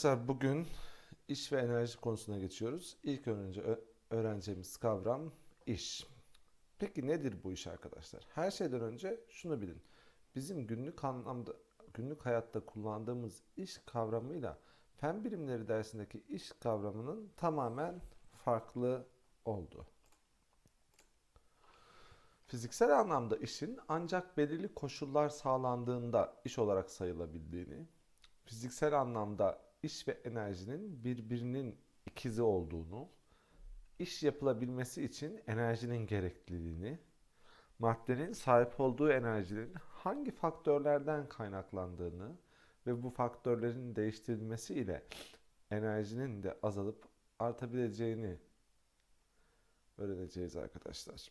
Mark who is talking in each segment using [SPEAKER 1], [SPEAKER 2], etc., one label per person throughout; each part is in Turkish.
[SPEAKER 1] Arkadaşlar bugün iş ve enerji konusuna geçiyoruz. İlk önce öğreneceğimiz kavram iş. Peki nedir bu iş arkadaşlar? Her şeyden önce şunu bilin. Bizim günlük anlamda günlük hayatta kullandığımız iş kavramıyla fen bilimleri dersindeki iş kavramının tamamen farklı oldu. Fiziksel anlamda işin ancak belirli koşullar sağlandığında iş olarak sayılabildiğini, fiziksel anlamda iş ve enerjinin birbirinin ikizi olduğunu, iş yapılabilmesi için enerjinin gerekliliğini, maddenin sahip olduğu enerjinin hangi faktörlerden kaynaklandığını ve bu faktörlerin değiştirilmesi ile enerjinin de azalıp artabileceğini öğreneceğiz arkadaşlar.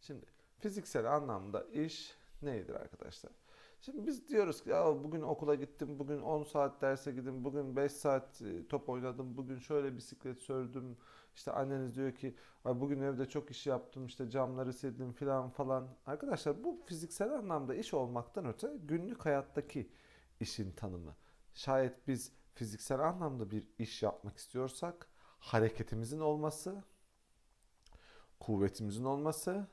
[SPEAKER 1] Şimdi fiziksel anlamda iş nedir arkadaşlar? Şimdi biz diyoruz ki ya bugün okula gittim, bugün 10 saat derse gittim, bugün 5 saat e, top oynadım, bugün şöyle bisiklet sürdüm. İşte anneniz diyor ki bugün evde çok iş yaptım, işte camları sildim filan falan. Arkadaşlar bu fiziksel anlamda iş olmaktan öte günlük hayattaki işin tanımı. Şayet biz fiziksel anlamda bir iş yapmak istiyorsak hareketimizin olması, kuvvetimizin olması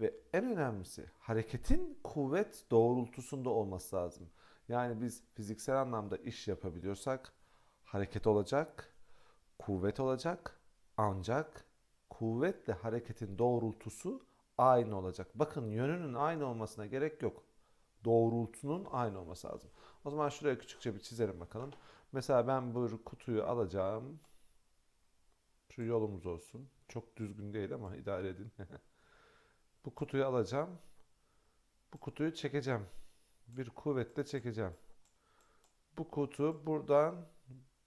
[SPEAKER 1] ve en önemlisi hareketin kuvvet doğrultusunda olması lazım. Yani biz fiziksel anlamda iş yapabiliyorsak hareket olacak, kuvvet olacak ancak kuvvetle hareketin doğrultusu aynı olacak. Bakın yönünün aynı olmasına gerek yok. Doğrultunun aynı olması lazım. O zaman şuraya küçükçe bir çizelim bakalım. Mesela ben bu kutuyu alacağım. Şu yolumuz olsun. Çok düzgün değil ama idare edin. Bu kutuyu alacağım. Bu kutuyu çekeceğim. Bir kuvvetle çekeceğim. Bu kutu buradan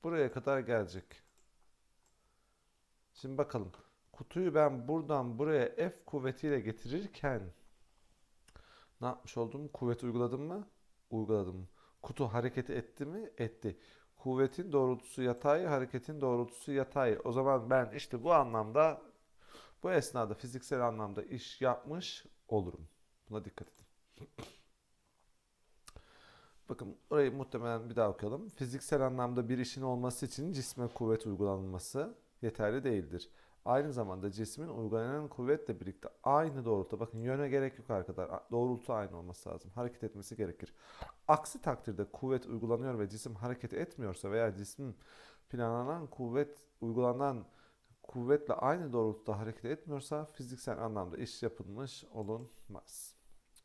[SPEAKER 1] buraya kadar gelecek. Şimdi bakalım. Kutuyu ben buradan buraya F kuvvetiyle getirirken ne yapmış oldum? Kuvvet uyguladım mı? Uyguladım. Kutu hareket etti mi? Etti. Kuvvetin doğrultusu yatay, hareketin doğrultusu yatay. O zaman ben işte bu anlamda bu esnada fiziksel anlamda iş yapmış olurum. Buna dikkat edin. Bakın orayı muhtemelen bir daha okuyalım. Fiziksel anlamda bir işin olması için cisme kuvvet uygulanması yeterli değildir. Aynı zamanda cismin uygulanan kuvvetle birlikte aynı doğrultuda, bakın yöne gerek yok arkadaşlar, doğrultu aynı olması lazım. Hareket etmesi gerekir. Aksi takdirde kuvvet uygulanıyor ve cisim hareket etmiyorsa veya cismin planlanan kuvvet uygulanan kuvvetle aynı doğrultuda hareket etmiyorsa fiziksel anlamda iş yapılmış olunmaz.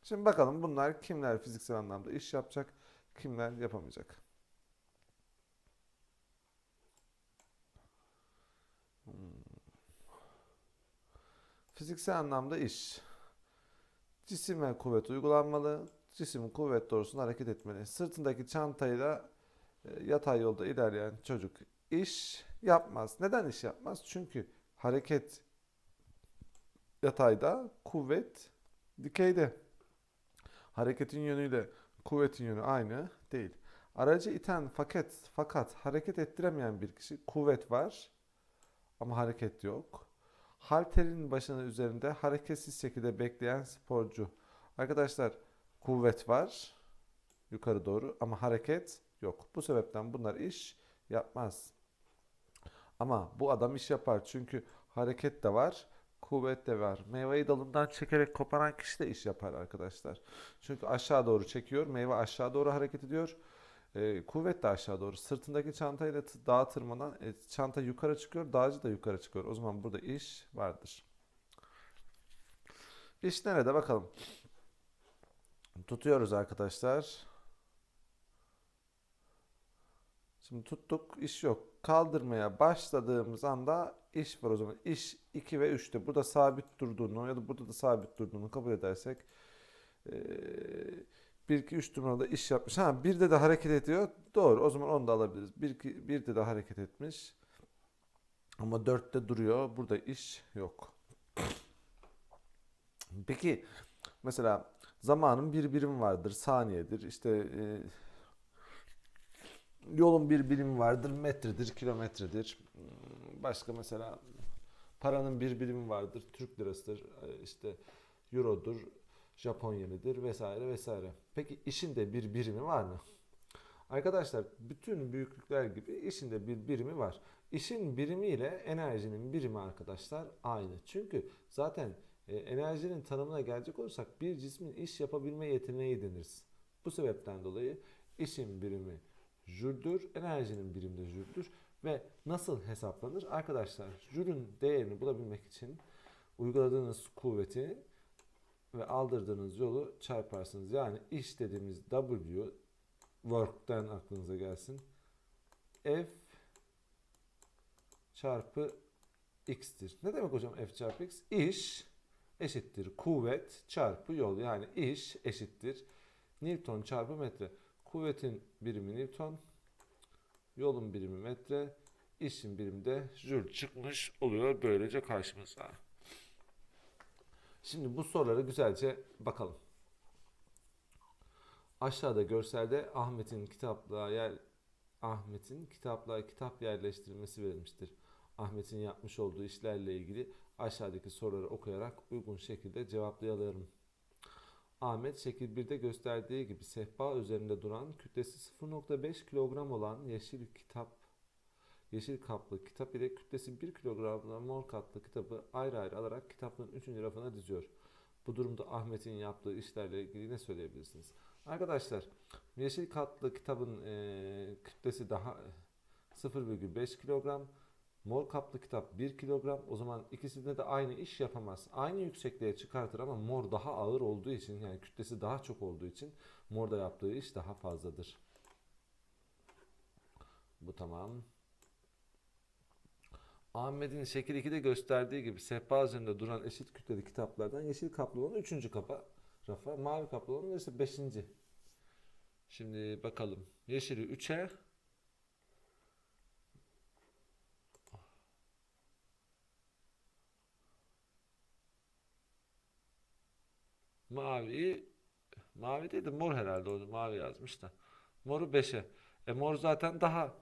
[SPEAKER 1] Şimdi bakalım bunlar kimler fiziksel anlamda iş yapacak, kimler yapamayacak. Hmm. Fiziksel anlamda iş. Cisime kuvvet uygulanmalı, cisim kuvvet doğrusunda hareket etmeli. Sırtındaki çantayla e, yatay yolda ilerleyen çocuk iş yapmaz. Neden iş yapmaz? Çünkü hareket yatayda, kuvvet dikeyde. Hareketin yönüyle kuvvetin yönü aynı değil. Aracı iten fakat fakat hareket ettiremeyen bir kişi kuvvet var ama hareket yok. Halterin başının üzerinde hareketsiz şekilde bekleyen sporcu. Arkadaşlar kuvvet var yukarı doğru ama hareket yok. Bu sebepten bunlar iş yapmaz. Ama bu adam iş yapar çünkü hareket de var, kuvvet de var. Meyveyi dalından çekerek koparan kişi de iş yapar arkadaşlar. Çünkü aşağı doğru çekiyor, meyve aşağı doğru hareket ediyor. Ee, kuvvet de aşağı doğru. Sırtındaki çantayla dağa tırmanan, e, çanta yukarı çıkıyor, dağcı da yukarı çıkıyor. O zaman burada iş vardır. İş nerede bakalım. Tutuyoruz arkadaşlar. Şimdi tuttuk, iş yok. Kaldırmaya başladığımız anda iş var o zaman. İş 2 ve 3'te. Burada sabit durduğunu ya da burada da sabit durduğunu kabul edersek eee 1 2 3 numarada iş yapmış. Ha bir de hareket ediyor. Doğru. O zaman onu da alabiliriz. 1 2 bir de de hareket etmiş. Ama 4'te duruyor. Burada iş yok. Peki mesela zamanın bir birimi vardır. Saniyedir. İşte eee Yolun bir birimi vardır, metredir, kilometredir. Başka mesela paranın bir birimi vardır, Türk lirasıdır, e, işte eurodur, Japon yenidir vesaire vesaire. Peki işin de bir birimi var mı? Arkadaşlar bütün büyüklükler gibi işin de bir birimi var. İşin birimi ile enerjinin birimi arkadaşlar aynı. Çünkü zaten e, enerjinin tanımına gelecek olursak bir cismin iş yapabilme yeteneği deniriz. Bu sebepten dolayı işin birimi jüldür, enerjinin birimi de jüldür. Ve nasıl hesaplanır? Arkadaşlar jülün değerini bulabilmek için uyguladığınız kuvveti ve aldırdığınız yolu çarparsınız. Yani iş dediğimiz W work'ten aklınıza gelsin. F çarpı x'tir. Ne demek hocam F çarpı x? İş eşittir kuvvet çarpı yol. Yani iş eşittir Newton çarpı metre. Kuvvetin birimi Newton, yolun birimi metre, işin birimi de jül çıkmış oluyor böylece karşımıza. Şimdi bu sorulara güzelce bakalım. Aşağıda görselde Ahmet'in kitaplığa yer Ahmet'in kitaplığa kitap yerleştirilmesi verilmiştir. Ahmet'in yapmış olduğu işlerle ilgili aşağıdaki soruları okuyarak uygun şekilde cevaplayalım. Ahmet şekil 1'de gösterdiği gibi sehpa üzerinde duran kütlesi 0.5 kilogram olan yeşil kitap yeşil kaplı kitap ile kütlesi 1 kilogramla mor kaplı kitabı ayrı ayrı alarak kitabın 3. rafına diziyor. Bu durumda Ahmet'in yaptığı işlerle ilgili ne söyleyebilirsiniz? Arkadaşlar yeşil katlı kitabın eee, kütlesi daha 0,5 kilogram. Mor kaplı kitap 1 kilogram. O zaman ikisinde de aynı iş yapamaz. Aynı yüksekliğe çıkartır ama mor daha ağır olduğu için yani kütlesi daha çok olduğu için morda yaptığı iş daha fazladır. Bu tamam. Ahmet'in şekil 2'de gösterdiği gibi sehpa üzerinde duran eşit kütleli kitaplardan yeşil kaplı olan 3. kapa rafa, mavi kaplı olan ise 5. Şimdi bakalım. Yeşili 3'e Mavi mavi değil de mor herhalde o mavi yazmış da. Moru 5'e. E mor zaten daha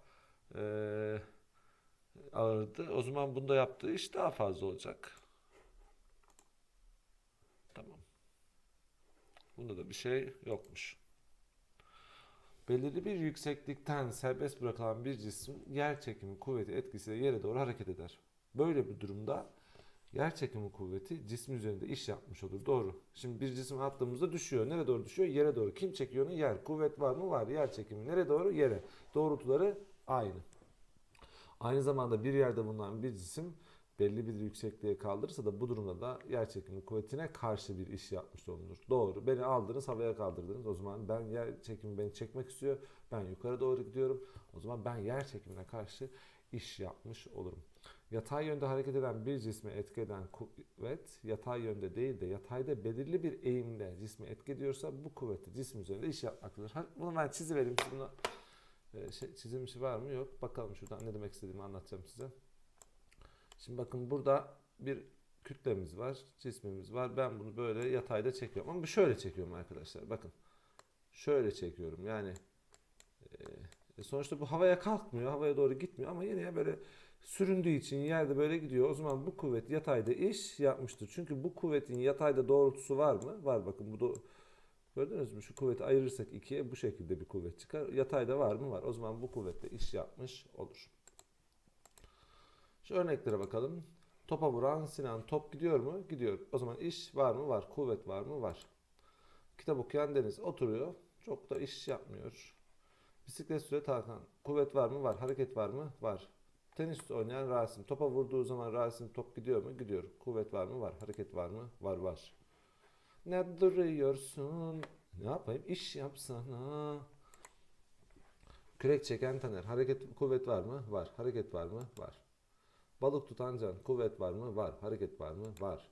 [SPEAKER 1] eee, ağırdı. O zaman bunda yaptığı iş daha fazla olacak. Tamam. Bunda da bir şey yokmuş. Belirli bir yükseklikten serbest bırakılan bir cisim yer çekimi kuvveti etkisiyle yere doğru hareket eder. Böyle bir durumda yer çekimi kuvveti cismin üzerinde iş yapmış olur. Doğru. Şimdi bir cisim attığımızda düşüyor. Nereye doğru düşüyor? Yere doğru. Kim çekiyor onu? Yer. Kuvvet var mı? Var. Yer çekimi. Nereye doğru? Yere. Doğrultuları aynı. Aynı zamanda bir yerde bulunan bir cisim belli bir yüksekliğe kaldırırsa da bu durumda da yer çekimi kuvvetine karşı bir iş yapmış olunur. Doğru. Beni aldınız havaya kaldırdınız. O zaman ben yer çekimi beni çekmek istiyor. Ben yukarı doğru gidiyorum. O zaman ben yer çekimine karşı iş yapmış olurum. Yatay yönde hareket eden bir cisme etki eden kuvvet yatay yönde değil de yatayda belirli bir eğimde cismi etki ediyorsa bu kuvveti cisim üzerinde iş yapmaktadır. Bunu ben çizivereyim. Bunu e, şey, çizilmişi var mı? Yok. Bakalım şuradan ne demek istediğimi anlatacağım size. Şimdi bakın burada bir kütlemiz var, cismimiz var. Ben bunu böyle yatayda çekiyorum. Ama şöyle çekiyorum arkadaşlar. Bakın. Şöyle çekiyorum. Yani e, sonuçta bu havaya kalkmıyor, havaya doğru gitmiyor ama yine böyle süründüğü için yerde böyle gidiyor. O zaman bu kuvvet yatayda iş yapmıştır. Çünkü bu kuvvetin yatayda doğrultusu var mı? Var bakın bu do- Gördünüz mü? Şu kuvveti ayırırsak ikiye bu şekilde bir kuvvet çıkar. Yatayda var mı? Var. O zaman bu kuvvetle iş yapmış olur. Şu örneklere bakalım. Topa vuran Sinan top gidiyor mu? Gidiyor. O zaman iş var mı? Var. Kuvvet var mı? Var. Kitap okuyan Deniz oturuyor. Çok da iş yapmıyor. Bisiklet süren Hakan. Kuvvet var mı? Var. Hareket var mı? Var. Tenis oynayan Rasim. Topa vurduğu zaman Rasim top gidiyor mu? Gidiyor. Kuvvet var mı? Var. Hareket var mı? Var var. Ne duruyorsun? Ne yapayım? İş yapsana. Kürek çeken Taner. Hareket kuvvet var mı? Var. Hareket var mı? Var. Balık tutan Can. Kuvvet var mı? Var. Hareket var mı? Var.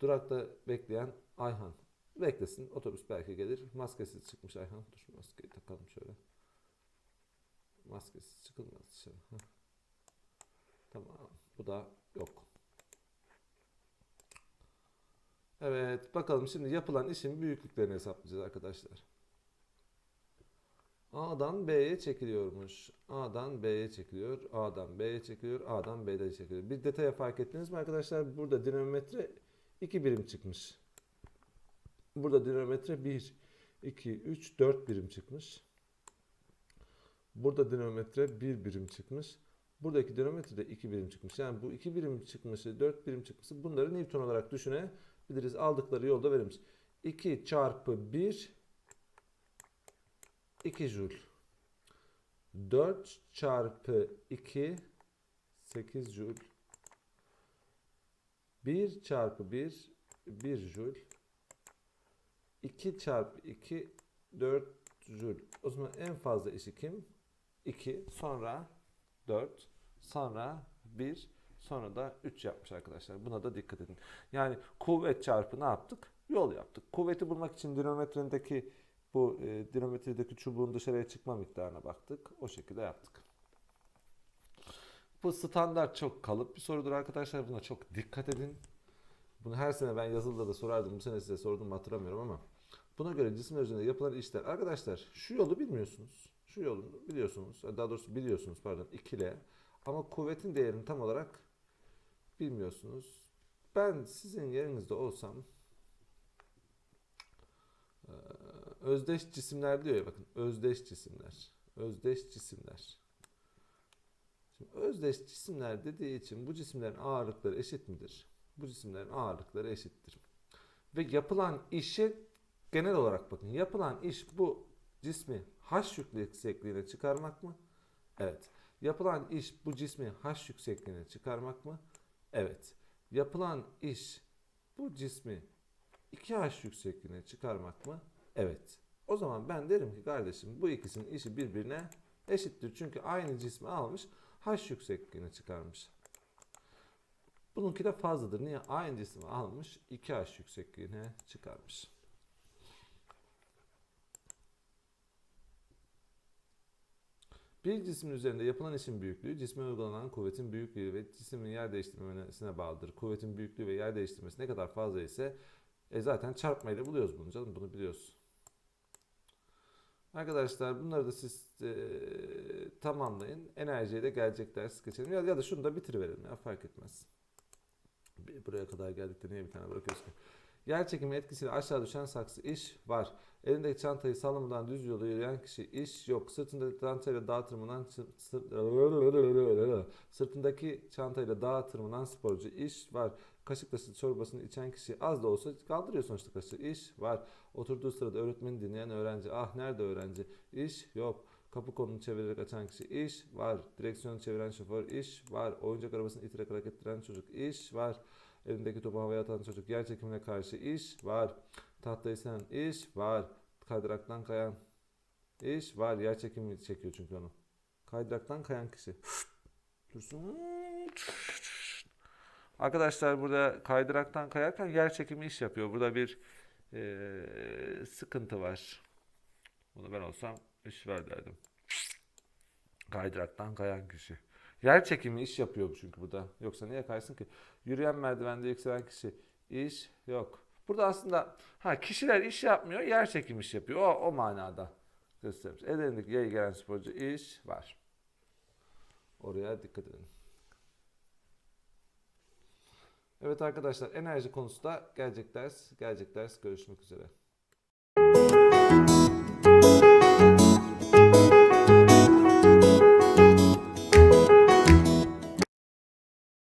[SPEAKER 1] Durakta bekleyen Ayhan. Beklesin. Otobüs belki gelir. Maskesiz çıkmış Ayhan. Dur maskeyi takalım şöyle. Maskesiz çıkılmaz dışarı. Tamam. Bu da yok. Evet. Bakalım şimdi yapılan işin büyüklüklerini hesaplayacağız arkadaşlar. A'dan B'ye çekiliyormuş. A'dan B'ye çekiliyor. A'dan B'ye çekiliyor. A'dan B'ye çekiliyor. Bir detaya fark ettiniz mi arkadaşlar? Burada dinamometre 2 birim çıkmış. Burada dinamometre 1, 2, 3, 4 birim çıkmış. Burada dinometre 1 birim çıkmış. Buradaki dinometre de 2 birim çıkmış. Yani bu 2 birim çıkmışı, 4 birim çıkmışı bunları Newton olarak düşünebiliriz. Aldıkları yolda verilmiş. 2 çarpı 1 2 joule. 4 çarpı 2 8 joule. 1 çarpı 1 1 joule. 2 çarpı 2 4 joule. O zaman en fazla işi kim? 2 sonra 4 sonra 1 sonra da 3 yapmış arkadaşlar. Buna da dikkat edin. Yani kuvvet çarpı ne yaptık? Yol yaptık. Kuvveti bulmak için dinometrendeki bu e, dinometredeki çubuğun dışarıya çıkma miktarına baktık. O şekilde yaptık. Bu standart çok kalıp bir sorudur arkadaşlar. Buna çok dikkat edin. Bunu her sene ben yazılıda da sorardım. Bu sene size sordum hatırlamıyorum ama. Buna göre cisimler üzerinde yapılan işler. Arkadaşlar şu yolu bilmiyorsunuz. Şu yolu biliyorsunuz. Daha doğrusu biliyorsunuz pardon. ikile. Ama kuvvetin değerini tam olarak bilmiyorsunuz. Ben sizin yerinizde olsam özdeş cisimler diyor ya bakın. Özdeş cisimler. Özdeş cisimler. Şimdi özdeş cisimler dediği için bu cisimlerin ağırlıkları eşit midir? Bu cisimlerin ağırlıkları eşittir. Ve yapılan işi genel olarak bakın. Yapılan iş bu cismi h yüksekliğine çıkarmak mı? Evet. Yapılan iş bu cismi h yüksekliğine çıkarmak mı? Evet. Yapılan iş bu cismi 2h yüksekliğine çıkarmak mı? Evet. O zaman ben derim ki kardeşim bu ikisinin işi birbirine eşittir. Çünkü aynı cismi almış h yüksekliğine çıkarmış. Bununki de fazladır. Niye? Aynı cismi almış 2h yüksekliğine çıkarmış. Bir cismin üzerinde yapılan işin büyüklüğü, cisme uygulanan kuvvetin büyüklüğü ve cismin yer değiştirmesine bağlıdır. Kuvvetin büyüklüğü ve yer değiştirmesi ne kadar fazla ise e zaten çarpmayla buluyoruz bunu canım. Bunu biliyoruz. Arkadaşlar bunları da siz e, tamamlayın. Enerjiye de gelecek ders geçelim. Ya, ya da şunu da bitiriverelim ya fark etmez. Buraya kadar geldik de niye bir tane bırakıyoruz ki? Yer çekimi etkisiyle aşağı düşen saksı iş var. Elindeki çantayı sallamadan düz yolda yürüyen kişi iş yok. Sırtındaki çantayla dağa tırmanan sırtındaki çantayla dağa tırmanan sporcu iş var. Kaşıkla süt çorbasını içen kişi az da olsa kaldırıyor sonuçta kaşığı. İş var. Oturduğu sırada öğretmeni dinleyen öğrenci. Ah nerede öğrenci? İş yok. Kapı kolunu çevirerek açan kişi iş var. Direksiyonu çeviren şoför iş var. Oyuncak arabasını iterek hareket ettiren çocuk iş var. Elindeki topu havaya atan çocuk yer çekimine karşı iş var. Tahtayı sen iş var. Kaydıraktan kayan iş var. Yer çekimi çekiyor çünkü onu. Kaydıraktan kayan kişi. Dursun. Arkadaşlar burada kaydıraktan kayarken yer çekimi iş yapıyor. Burada bir eee, sıkıntı var. Bunu ben olsam iş ver derdim. Kaydıraktan kayan kişi. Yer çekimi iş yapıyor çünkü burada. Yoksa niye kaysın ki? Yürüyen merdivende yükselen kişi iş yok. Burada aslında ha kişiler iş yapmıyor, yer çekimi iş yapıyor. O, o manada göstermiş. Ellerindeki yayı gelen sporcu iş var. Oraya dikkat edin. Evet arkadaşlar enerji konusu da gelecek ders. Gelecek ders görüşmek üzere.